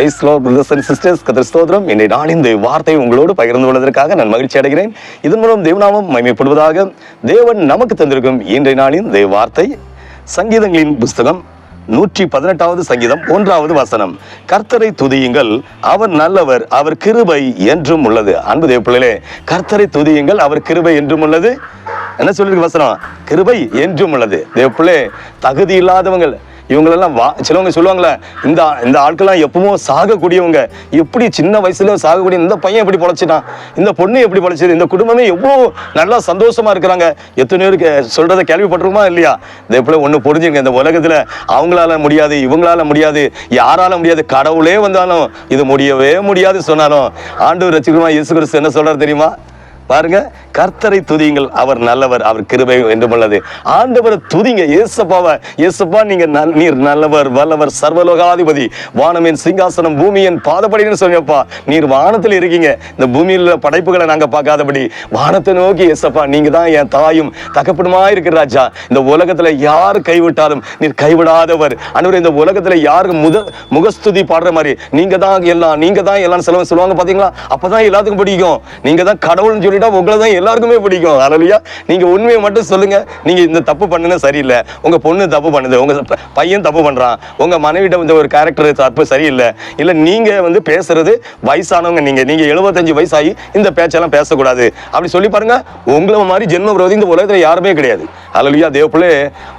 Praise lord brothers and sisters ஸ்தோத்திரம். நாள் இந்த வார்த்தை உங்களோடு பகிர்ந்து கொள்வதற்காக நான் மகிழ்ச்சி அடைகிறேன். இதன் மூலம் தேவநாமம் மகிமைப்படுவதாக தேவன் நமக்கு தந்திருக்கும் இன்றைய நாளின் தேவ வார்த்தை. சங்கீதங்களின் புஸ்தகம் நூற்றி பதினெட்டாவது சங்கீதம் ஒன்றாவது வசனம். கர்த்தரை துதியுங்கள் அவர் நல்லவர் அவர் கிருபை என்றும் உள்ளது. அன்பு தேவ பிள்ளைகளே கர்த்தரை துதியுங்கள் அவர் கிருபை என்றும் உள்ளது. என்ன சொல்லிருக்கு வசனம்? கிருபை என்றும் உள்ளது. தேவ பிள்ளை தகுதி இல்லாதவங்கள் இவங்களெல்லாம் வா சிலவங்க சொல்லுவாங்களே இந்த இந்த ஆட்கள்லாம் எப்பவும் சாகக்கூடியவங்க. எப்படி சின்ன வயசுல சாகக்கூடிய இந்த பையன் எப்படி பொழைச்சிட்டான் இந்த பொண்ணு எப்படி பொழைச்சது இந்த குடும்பமே எவ்வளோ நல்லா சந்தோஷமா இருக்கிறாங்க. எத்தனை பேருக்கு சொல்றதை கேள்விப்பட்டிருக்குமா இல்லையா? இந்த எப்படி ஒன்று புரிஞ்சுங்க இந்த உலகத்தில் அவங்களால முடியாது இவங்களால முடியாது யாரால முடியாது கடவுளே வந்தாலும் இது முடியவே முடியாது சொன்னாலும் ஆண்டு ரசிகரமா இயேசு கிறிஸ்து என்ன சொல்றாரு தெரியுமா? பாருங்க கர்த்தரை துதியுங்கள். அவர் நல்லவர் அவர் கிருபை என்றும் உள்ளது ஆண்டவரை துதிங்க. ஏசப்பாவை ஏசப்பா நீங்க நல்- நீர் நல்லவர் வல்லவர் சர்வலோகாதிபதி. வானமின் சிங்காசனம் பூமியின் பாதப்படின்னு சொன்னப்பா நீர் வானத்தில் இருக்கீங்க. இந்த பூமியில் உள்ள படைப்புகளை நாங்க பார்க்காதபடி வானத்தை நோக்கி ஏசப்பா நீங்க தான் என் தாயும் தகப்பனுமா இருக்கிற ராஜா. இந்த உலகத்துல யார் கைவிட்டாலும் நீர் கைவிடாதவர். அனுவர் இந்த உலகத்துல யாருக்கு முத முகஸ்துதி பாடுற மாதிரி நீங்க தான் எல்லாம் நீங்க தான் எல்லாம் செலவு சொல்லுவாங்க பாத்தீங்களா? அப்பதான் எல்லாத்துக்கும் பிடிக்கும். நீங்க தான் கடவுள்னு சொல்லிட்டா உங்களை தான் எல்லாருக்குமே பிடிக்கும். அரளியா நீங்க உண்மையை மட்டும் சொல்லுங்க. நீங்க இந்த தப்பு பண்ணுன சரியில்லை. உங்க பொண்ணு தப்பு பண்ணுது. உங்க பையன் தப்பு பண்றான். உங்க மனைவிட்ட வந்து ஒரு கேரக்டர் தப்பு சரியில்லை. இல்ல நீங்க வந்து பேசுறது வயசானவங்க நீங்க. நீங்க எழுபத்தஞ்சு வயசாகி இந்த பேச்செல்லாம் பேசக்கூடாது. அப்படி சொல்லி பாருங்க உங்களை மாதிரி ஜென்ம விரோதி இந்த உலகத்துல யாருமே கிடையாது. அலலியா தேவப்பிள்ளே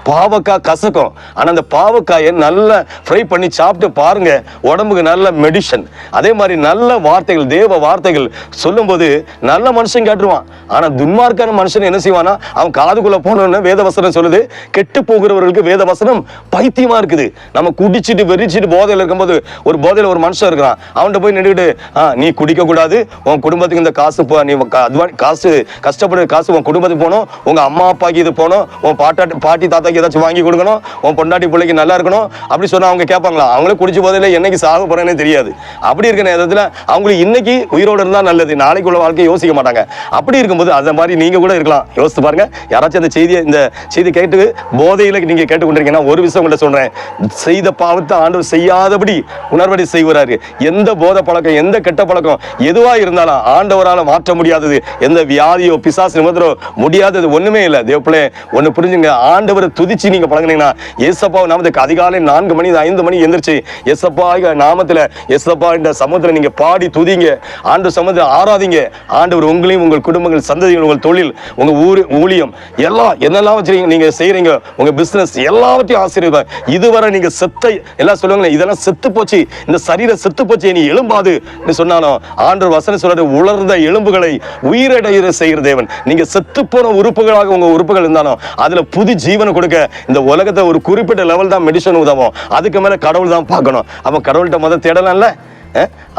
பாவக்காய் கசக்கும். ஆனா அந்த பாவக்காயை நல்லா ஃப்ரை பண்ணி சாப்பிட்டு பாருங்க. உடம்புக்கு நல்ல மெடிசன் அதே மாதிரி நல்ல வார்த்தைகள் தேவ வார்த்தைகள் சொல்லும்போது நல்ல மனுஷங்க கேட்டுருவான் ஆனா துன்மார்க்கான மனுஷன் என்ன செய்வானா அவன் காதுக்குள்ள போனோன்னு வேத வசனம் சொல்லுது. கெட்டு போகிறவர்களுக்கு வேத வசனம் பைத்தியமா இருக்குது. நம்ம குடிச்சிட்டு வெறிச்சிட்டு போதையில் இருக்கும்போது ஒரு போதையில் ஒரு மனுஷன் இருக்கிறான். அவன்கிட்ட போய் நின்றுக்கிட்டு ஆ நீ குடிக்க கூடாது உன் குடும்பத்துக்கு இந்த காசு போ- நீ க- காசு கஷ்டப்படுற காசு உன் குடும்பத்துக்கு போகணும். உங்க அம்மா அப்பாக்கு இது போகணும். உன் பாட்டாட்டி பாட்டி தாத்தாக்கு ஏதாச்சும் வாங்கி கொடுக்கணும். உன் பொண்டாட்டி பிள்ளைக்கு நல்லா இருக்கணும். அப்படி சொன்னா அவங்க கேட்பாங்களா? அவங்களே குடிச்சு போதையில் என்னைக்கு சாக போறேன்னு தெரியாது. அப்படி இருக்கிற நேரத்தில் அவங்களுக்கு இன்னைக்கு உயிரோடு இருந்தால் நல்லது. நாளைக்கு உள்ள வாழ்க்கையை யோசிக்க மாட்டாங்க. அப்படி இருக்கும்போது அந்த மாதிரி நீங்க கூட இருக்கலாம். யோசித்து பாருங்க. யாராச்சும் அந்த செய்தியை இந்த செய்தி கேட்டு போதையில நீங்க கேட்டுக்கொண்டிருக்கீங்கன்னா ஒரு விஷயம் உங்கள்ட்ட சொல்றேன். செய்த பாவத்தை ஆண்டவர் செய்யாதபடி உணர்வடி செய்வாரு எந்த போதை பழக்கம் எந்த கெட்ட பழக்கம் எதுவா இருந்தாலும் ஆண்டவரால மாற்ற முடியாதது. எந்த வியாதியோ பிசாசு நிமித்தரோ முடியாதது ஒண்ணுமே இல்லை. தேவப்பிள்ளை ஒண்ணு புரிஞ்சுங்க. ஆண்டவரை துதிச்சு நீங்க பழகுனீங்கன்னா ஏசப்பா நாமத்துக்கு அதிகாலை நான்கு மணி ஐந்து மணி எந்திரிச்சு எசப்பா நாமத்துல எசப்பா இந்த சமுத்திரம் நீங்க பாடி துதிங்க. ஆண்டு சமுத்திரம் ஆராதிங்க. ஆண்டவர் உங்களையும் உங்கள் குடும்பங்கள் சந்ததிகள் உங்கள் தொழில் உங்க ஊர் ஊழியம் எல்லாம் என்னெல்லாம் வச்சுருக்கீங்க நீங்க செய்கிறீங்க உங்க பிஸ்னஸ் எல்லாவற்றையும் ஆசீர்வாதம் இதுவரை நீங்க செத்தை எல்லாம் சொல்லுவாங்களே இதெல்லாம் செத்து போச்சு இந்த சரீரம் செத்து போச்சு நீ எழும்பாது சொன்னாலும் ஆண்டர் வசனம் சொல்கிற உலர்ந்த எலும்புகளை உயிரடைய செய்கிற தேவன். நீங்க செத்து போன உறுப்புகளாக உங்க உறுப்புகள் இருந்தாலும் அதில் புது ஜீவனை கொடுக்க இந்த உலகத்தை ஒரு குறிப்பிட்ட லெவல் தான் மெடிசன் உதவும். அதுக்கு மேலே கடவுள் தான் பார்க்கணும். அப்போ கடவுள்கிட்ட முத தேடலாம்ல?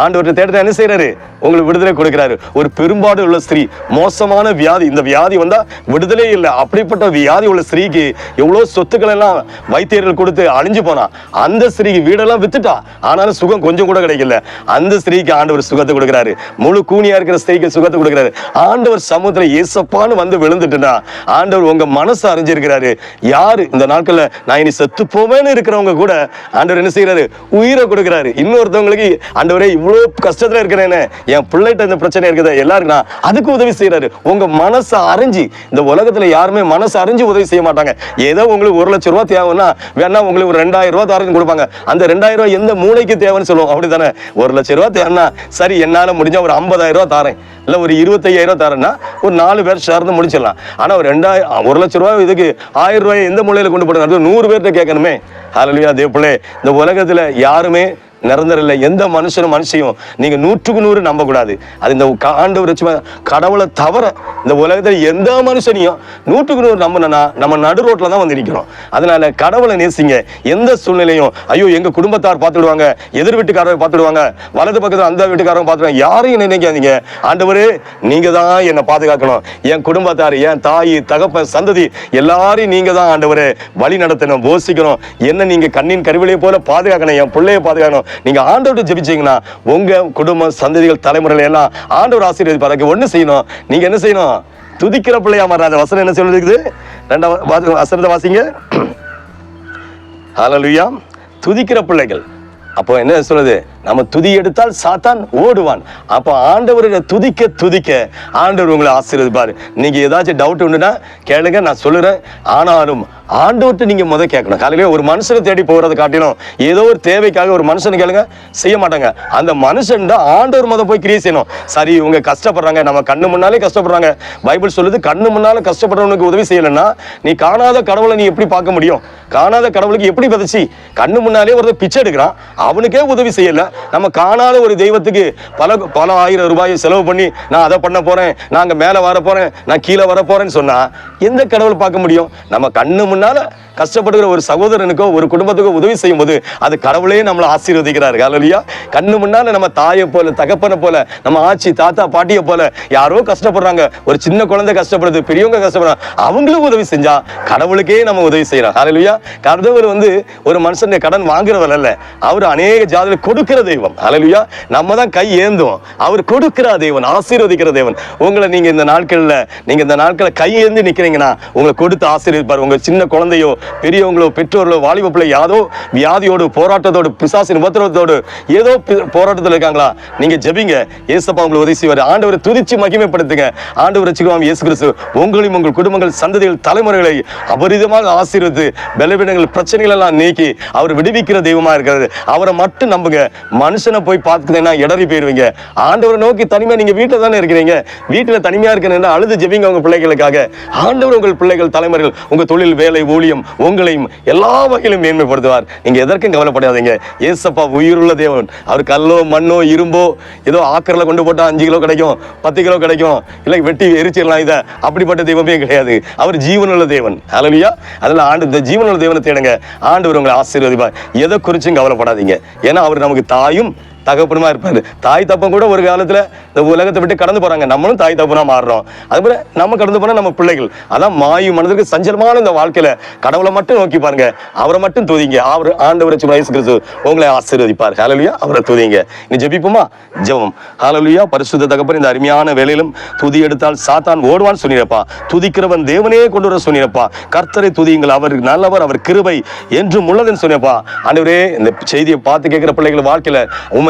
ஆண்டவர்கிட்ட தேடுற என்ன செய்யறாரு உங்களுக்கு விடுதலை கொடுக்கிறாரு. ஒரு பெரும்பாடு உள்ள ஸ்திரீ மோசமான வியாதி. இந்த வியாதி வந்தா விடுதலே இல்லை. அப்படிப்பட்ட வியாதி உள்ள ஸ்திரீக்கு எவ்வளோ சொத்துக்கள் எல்லாம் வைத்தியர்கள் கொடுத்து அழிஞ்சு போனா அந்த ஸ்திரீக்கு வீடெல்லாம் வித்துட்டா ஆனாலும் சுகம் கொஞ்சம் கூட கிடைக்கல. அந்த ஸ்திரீக்கு ஆண்டவர் சுகத்தை கொடுக்குறாரு. முழு கூனியா இருக்கிற ஸ்திரீக்கு சுகத்தை கொடுக்குறாரு. ஆண்டவர் சமுத்திர ஏசப்பான்னு வந்து விழுந்துட்டுனா ஆண்டவர் உங்க மனசு அறிஞ்சிருக்கிறாரு. யாரு? இந்த நாட்கள்ல நான் இனி செத்து போவேன்னு இருக்கிறவங்க கூட ஆண்டவர் என்ன செய்யறாரு உயிரை கொடுக்குறாரு. இன்னொருத்தவங்களுக்கு ஆண்டவரே இவ்வளோ கஷ்டத்தில் இருக்கிறேன்னு என் பிள்ளைகிட்ட இந்த பிரச்சனை இருக்குது. எல்லாருக்கும் நான் அதுக்கு உதவி செய்கிறாரு உங்கள் மனசை அறிஞ்சு இந்த உலகத்தில் யாருமே மனசு அறிஞ்சு உதவி செய்ய மாட்டாங்க. ஏதோ உங்களுக்கு ஒரு லட்சம் ரூபா தேவைன்னா வேணா உங்களுக்கு ஒரு ரெண்டாயிரம் ரூபா தாரன்னு கொடுப்பாங்க. அந்த ரெண்டாயிரம் ரூபா எந்த மூளைக்கு தேவைன்னு சொல்லுவோம். அப்படிதானே ஒரு லட்சம் ரூபா தேவைன்னா சரி என்னால் முடிஞ்சால் ஒரு ஐம்பதாயிரம் ரூபா தரேன். இல்லை ஒரு இருபத்தையாயிரம் ரூபா தரேன்னா ஒரு நாலு பேர் சேர்ந்து முடிச்சிடலாம். ஆனால் ஒரு ரெண்டாயிரம் ஒரு லட்சம் ரூபா இதுக்கு ஆயிரம் ரூபாய் எந்த மூலையில் கொண்டு போடுறது நூறு பேர்கிட்ட கேட்கணுமே. ஹalleluya அதே போல இந்த உலகத்தில் யாருமே நிரந்தரம் இல்லை எந்த மனுஷனும் மனுஷையும் நீங்க நூற்றுக்கு நூறு நம்ப கூடாது அது இந்த க- ஆண்டவர் சும்மா கடவுளை தவிர இந்த உலகத்தில் எந்த மனுஷனையும் நூற்றுக்கு நூறு நம்பினா நம்ம நடு ரோட்டில் தான் வந்து நிற்கிறோம் அதனால கடவுளை நேசிங்க. எந்த சூழ்நிலையும் ஐயோ எங்க குடும்பத்தார் பார்த்துடுவாங்க எதிர் வீட்டுக்காரர் பார்த்துடுவாங்க வலது பக்கத்தில் அந்த வீட்டுக்காரங்க பார்த்துடுவாங்க யாரையும் நினைக்காதீங்க. ஆண்டவரே நீங்க தான் என்னை பாதுகாக்கணும். என் குடும்பத்தார் என் தாய் தகப்பன் சந்ததி எல்லாரையும் நீங்க தான் ஆண்டவரே வழி நடத்தணும் போசிக்கணும் என்ன நீங்க கண்ணின் கருவிலையை போல பாதுகாக்கணும் என் பிள்ளைய பாதுகாக்கணும். நீங்க ஆண்டவர்கிட்ட ஜெபிச்சீங்கன்னா உங்க குடும்பம் சந்ததிகள் தலைமுறையில எல்லாம் ஆண்டவர் ஆசீர்வதிப்பாருக்கு ஒண்ணு செய்யணும். நீங்க என்ன செய்யணும்? துதிக்கிற பிள்ளையா மாறாத வசனம் என்ன சொல்லிருக்குது ரெண்டாவது வசனத்தை வாசிங்க. ஹalleluya துதிக்கிற பிள்ளைகள். அப்போ என்ன சொல்லுது? நம்ம துதி எடுத்தால் சாத்தான் ஓடுவான். அப்போ ஆண்டவரை துதிக்க துதிக்க ஆண்டவர் உங்களை ஆசீர்வதிப்பார். நீங்க ஏதாச்சும் டவுட் உண்டுன்னா கேளுங்க நான் சொல்லுறேன். ஆனாலும் ஆண்டவர்கிட்ட நீங்க முதல் கேட்கணும். காலையில ஒரு மனுஷனை தேடி போறதை காட்டிலும் ஏதோ ஒரு தேவைக்காக ஒரு மனுஷனை கேளுங்க செய்ய மாட்டாங்க. அந்த மனுஷன் தான் ஆண்டவர் முதல் போய் கிரியை செய்யணும். சரி இவங்க கஷ்டப்படுறாங்க நம்ம கண்ணு முன்னாலே கஷ்டப்படுறாங்க. பைபிள் சொல்லுது கண்ணு முன்னாலே கஷ்டப்படுறவனுக்கு உதவி செய்யலைன்னா நீ காணாத கடவுளை நீ எப்படி பார்க்க முடியும்? காணாத கடவுளுக்கு எப்படி விதைச்சி? கண்ணு முன்னாலே ஒருத்தர் பிச்சை எடுக்கிறான் அவனுக்கே உதவி செய்யலை. நம்ம காணாத ஒரு தெய்வத்துக்கு பல பல ஆயிரம் ரூபாயை செலவு பண்ணி நான் அதை பண்ண போறேன் அங்கே மேலே வர போறேன் நான் கீழே வர போறேன்னு சொன்னா எந்த கடவுள் பார்க்க முடியும்? நம்ம கண்ணு முன்னால கஷ்டப்படுகிற ஒரு சகோதரனுக்கோ ஒரு குடும்பத்துக்கோ உதவி செய்யும் போது அது கடவுளே நம்மளை ஆசீர்வதிக்கிறார். ஹalleluya கண்ணு முன்னால நம்ம தாயை போல தகப்பனை போல நம்ம ஆச்சி தாத்தா பாட்டியை போல யாரோ கஷ்டப்படுறாங்க. ஒரு சின்ன குழந்தை கஷ்டப்படுது பெரியவங்க கஷ்டப்படுறாங்க. அவங்களும் உதவி செஞ்சா கடவுளுக்கே நம்ம உதவி செய்யறோம் அலலியா கடவுள் வந்து ஒரு மனுஷன் கடன் வாங்குறவர் அல்ல. அவர் அநேக ஜாதியில கொடுக்கிற தெய்வம். அலலியா நம்ம தான் கை ஏந்துவோம். அவர் கொடுக்கிற தெய்வன் ஆசீர்வதிக்கிற தேவன் உங்களை நீங்க இந்த நாட்கள்ல நீங்க இந்த நாட்களை கை ஏந்தி நிக்கிறீங்கன்னா உங்களை கொடுத்து ஆசீர்வதிப்பார். உங்க சின்ன குழந்தையோ பெரியவங்களோ பெற்றோர்களோ வாலிப பிள்ளை யாதோ வியாதியோடு போராட்டத்தோடு பிசாசின் உபத்திரவத்தோடு ஏதோ போராட்டத்தில் இருக்காங்களா? நீங்க ஜெபிங்க. ஏசப்பா உங்களை உதவி செய்வார். ஆண்டவரை துதிச்சு மகிமைப்படுத்துங்க. ஆண்டவர் வச்சுக்குவாங்க இயேசு கிறிஸ்து. உங்களையும் உங்கள் குடும்பங்கள் சந்ததிகள் தலைமுறைகளை அபரிதமாக ஆசீர்வத்து பலவீனங்கள் பிரச்சனைகள் எல்லாம் நீக்கி அவர் விடுவிக்கிற தெய்வமா இருக்கிறது அவரை மட்டும் நம்புங்க. மனுஷனை போய் பார்த்துக்கிட்டீங்கன்னா இடறி போயிருவீங்க. ஆண்டவரை நோக்கி தனிமையா நீங்க வீட்டில் தானே இருக்கிறீங்க. வீட்டில் தனிமையா இருக்கணும்னா அழுது ஜெபிங்க உங்க பிள்ளைகளுக்காக. ஆண்டவர் உங்கள் பிள்ளைகள் தலைமுறைகள் உங்க தொழில் வேலை ஊழியம் உங்களையும் எல்லா வகையிலும் மேன்மைப்படுத்துவார். நீங்கள் எதற்கும் கவலைப்படாதீங்க. ஏசப்பா உயிருள்ள தேவன். அவர் கல்லோ மண்ணோ இரும்போ ஏதோ ஆக்கரில் கொண்டு போட்டால் அஞ்சு கிலோ கிடைக்கும் பத்து கிலோ கிடைக்கும் இல்லை வெட்டி எரிச்சிடலாம் இதை. அப்படிப்பட்ட தெய்வமே கிடையாது. அவர் ஜீவனுள்ள தேவன். அலவியா அதில் ஆண்டு இந்த ஜீவனுள்ள தேவனை தேடுங்க. ஆண்டு உங்களை ஆசீர்வதிப்பார். எதை குறிச்சும் கவலைப்படாதீங்க. ஏன்னா அவர் நமக்கு தாயும் தகப்பனுமா இருப்பாரு. தாய் தப்பம் கூட ஒரு காலத்துல இந்த உலகத்தை விட்டு கடந்து போறாங்க. நம்மளும் தாய் தப்புனா மாறுறோம். அதுபோல் நம்ம கடந்து போனா நம்ம பிள்ளைகள். அதான் மாயு மனதிற்கு சஞ்சலமான இந்த வாழ்க்கையில கடவுளை மட்டும் நோக்கி பாருங்க. அவரை மட்டும் துதிங்க. அவர் ஆண்டவரை சும்மா கிறிஸ்து உங்களை ஆசீர்வதிப்பார். ஹalleluya அவரை துதிங்க. நீ ஜபிப்போமா? ஜபம். ஹalleluya பரிசுத்த தகப்பன் இந்த அருமையான வேலையிலும் துதி எடுத்தால் சாத்தான் ஓடுவான்னு சொன்னிருப்பான் துதிக்கிறவன் தேவனே கொண்டு வர சொன்னிருப்பான் கர்த்தரை துதியுங்கள். அவர் நல்லவர் அவர் கிருபை என்றும் உள்ளதுன்னு சொன்னப்பா ஆண்டவரே இந்த செய்தியை பார்த்து கேட்குற பிள்ளைகள் வாழ்க்கையில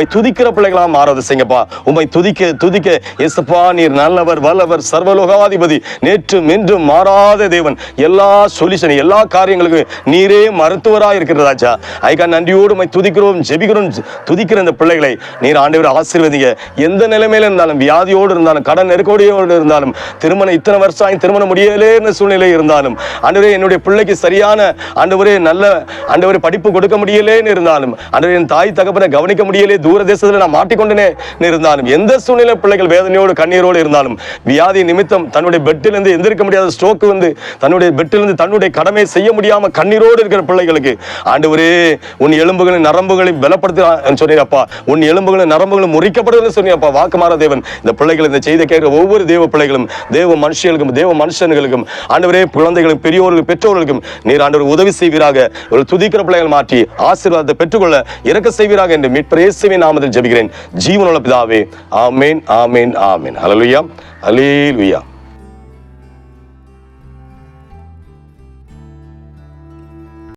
உம்மை துதிக்கிற பிள்ளைகளா மாறத செய்யப்பா உம்மை துதிக்க துதிக்க எசப்பா நீர் நல்லவர் வல்லவர் சர்வலோகாதிபதி நேற்றும் இன்றும் மாறாத தேவன். எல்லா சொல்யூஷன் எல்லா காரியங்களுக்கும் நீரே மருத்துவராக இருக்கிறதாச்சா ஐக்கா நன்றியோடு உம்மை துதிக்கிறோம் ஜெபிக்கிறோம் துதிக்கிற இந்த பிள்ளைகளை. நீர் ஆண்டவர் ஆசீர்வதிங்க. எந்த நிலைமையில இருந்தாலும் வியாதியோடு இருந்தாலும் கடன் நெருக்கடியோடு இருந்தாலும் திருமணம் இத்தனை வருஷம் ஆகி திருமணம் முடியலேன்னு சூழ்நிலை இருந்தாலும் ஆண்டவரே என்னுடைய பிள்ளைக்கு சரியான ஆண்டவரே நல்ல ஆண்டவரே படிப்பு கொடுக்க முடியலேன்னு இருந்தாலும் ஆண்டவரே என் தாய் தகப்பனை கவனிக்க முடியலே தூர தேசத்துல நான் மாட்டிக்கொண்டனே இருந்தாலும் எந்த சூழ்நிலை பிள்ளைகள் வேதனையோடு கண்ணீரோடு இருந்தாலும் வியாதி நிமித்தம் தன்னுடைய பெட்டிலிருந்து எந்திருக்க முடியாத ஸ்ட்ரோக்கு வந்து தன்னுடைய பெட்டிலிருந்து தன்னுடைய கடமை செய்ய முடியாமல் கண்ணீரோடு இருக்கிற பிள்ளைகளுக்கு ஆண்டவரே உன் எலும்புகளின் நரம்புகளை பலப்படுத்த சொன்னீரப்பா. உன் எலும்புகளின் நரம்புகளும் முறிக்கப்படுதுன்னு சொன்னீரப்பா வாக்குமார தேவன். இந்த பிள்ளைகள் இந்த செய்தி கேட்கிற ஒவ்வொரு தேவ பிள்ளைகளும் தேவ மனுஷர்களுக்கும் தேவ மனுஷனுகளுக்கும் ஆண்டவரே குழந்தைகளுக்கும் பெரியோர்களுக்கும் பெற்றோர்களுக்கும் நீர் ஆண்டவர் உதவி செய்வீராக. ஒரு துதிக்கிற பிள்ளைகள் மாற்றி ஆசீர்வாதத்தை பெற்றுக்கொள்ள இறக்க செய்வீராக என்று மீட்பரேசுவின் நாமத்தில் ஜபிக்கிறேன். ஜீவனுள்ள பிதாவே ஆமேன் ஆமேன் ஆமேன். அலலுயா ஹalleluya